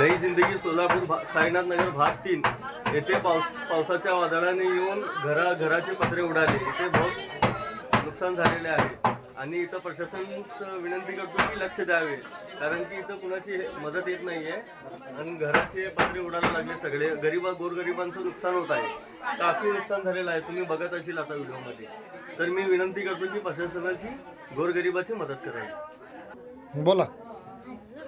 नई जिंदगी सोलापूर भा साईनाथ नगर भाग तीन. येथे पावस पावसाच्या वादळाने येऊन घरा घराचे पत्रे उडाले. इथे बहुत नुकसान झालेले आहे. आणि इथं प्रशासन विनंती करतो की लक्ष द्यावे. कारण की इथं कुणाची हे- मदत येत नाही आहे आणि घराचे पत्रे उडायला लागले सगळे. गरीबा गोरगरिबांचं नुकसान होत आहे. काफी नुकसान झालेलं आहे. तुम्ही बघत असेल आता व्हिडिओमध्ये. तर मी विनंती करतो की प्रशासनाची गोरगरिबाची मदत करावी. बोला.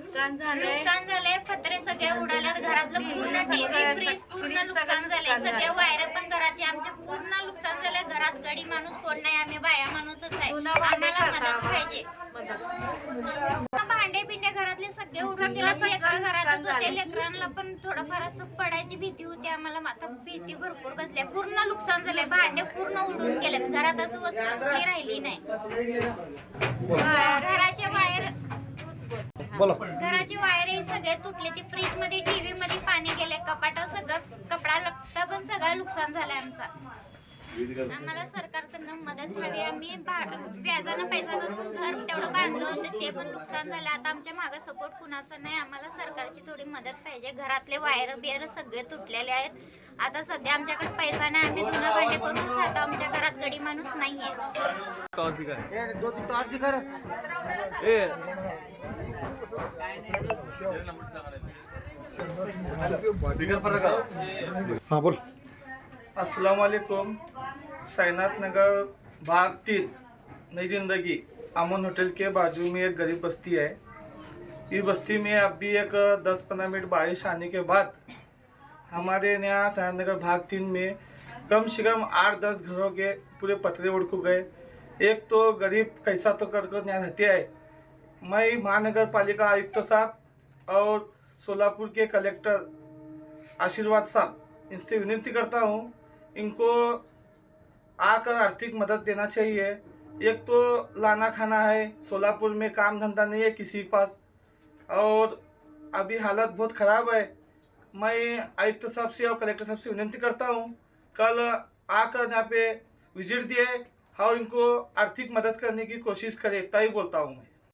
नुकसान झालंय. नुकसान झालंय पत्रे सगळे उडाल्यात घरातलं पूर्ण टीव्ही सगळं- फ्रीज पूर्ण फ्रीज नुकसान झालंय. नुकसान सगळे झालंय. वायर पण घराचे आमचे पूर्ण नुकसान झालंय. घरात गडी माणूस कोण नाही आम्ही बाया माणूसच आहे. भांडे आम्हाला करता मदत. पाहिजे. मदत. भांडे पिंडे घरातले सगळे लेकरं नुकसान घरातच होते. झालंय. लेकरांना पण थोडंफार असं पडायची भीती होती. आम्हाला आता भीती भरपूर बसल्या. पूर्ण नुकसान झालंय. भांडे पूर्ण उडून गेलेत. घरात असं वस्तू कुठली राहिली नाही. घराचे वायर बोला. घराची वायर हे सगळे तुटले ती फ्रीजमध्ये टीव्ही मध्ये पाणी गेले कपाट सगळं कपडा लपता पण सगळं नुकसान झालंय आमचा. आम्हाला सरकारकडनं मदत हवी. आम्ही व्याजानं पैसा घालून घर तेवढं बांधलं होतं ते पण नुकसान झालं. आता आमच्या मागे सपोर्ट कुणाचा नाही. आम्हाला सरकारची थोडी मदत पाहिजे. घरातले वायर बियर सगळे तुटलेले आहेत. आता सध्या आमच्याकडे पैसा नाही. आम्ही धुणं भांडे करून खातो. आमच्या घरात गडी माणूस नाहीये. हाँ बोल. अस्सलाम वालेकुम नगर भाग तीन नई जिंदगी. अमन होटल के बाजू में एक गरीब बस्ती है. इस बस्ती में अभी एक दस पंद्रह मिनट बारिश आने के बाद हमारे यहाँ साईनाथ नगर भाग तीन में कम से कम आठ दस घरों के पूरे पतरे उड़ को गए. एक तो गरीब कैसा तो कर कर यहाँ रहते हैं मैं महानगर पालिका आयुक्त साहब और सोलापुर के कलेक्टर आशीर्वाद साहब, इनसे विनती करता हूँ, इनको आकर आर्थिक मदद देना चाहिए। एक तो लाना खाना है, सोलापुर में काम धंधा नहीं है किसी के पास, और अभी हालत बहुत ख़राब है। मैं आयुक्त साहब से और कलेक्टर साहब से विनती करता हूँ, कल आकर यहाँ पे विज़िट दिए और इनको आर्थिक मदद करने की कोशिश करे ही बोलता हूँ मैं।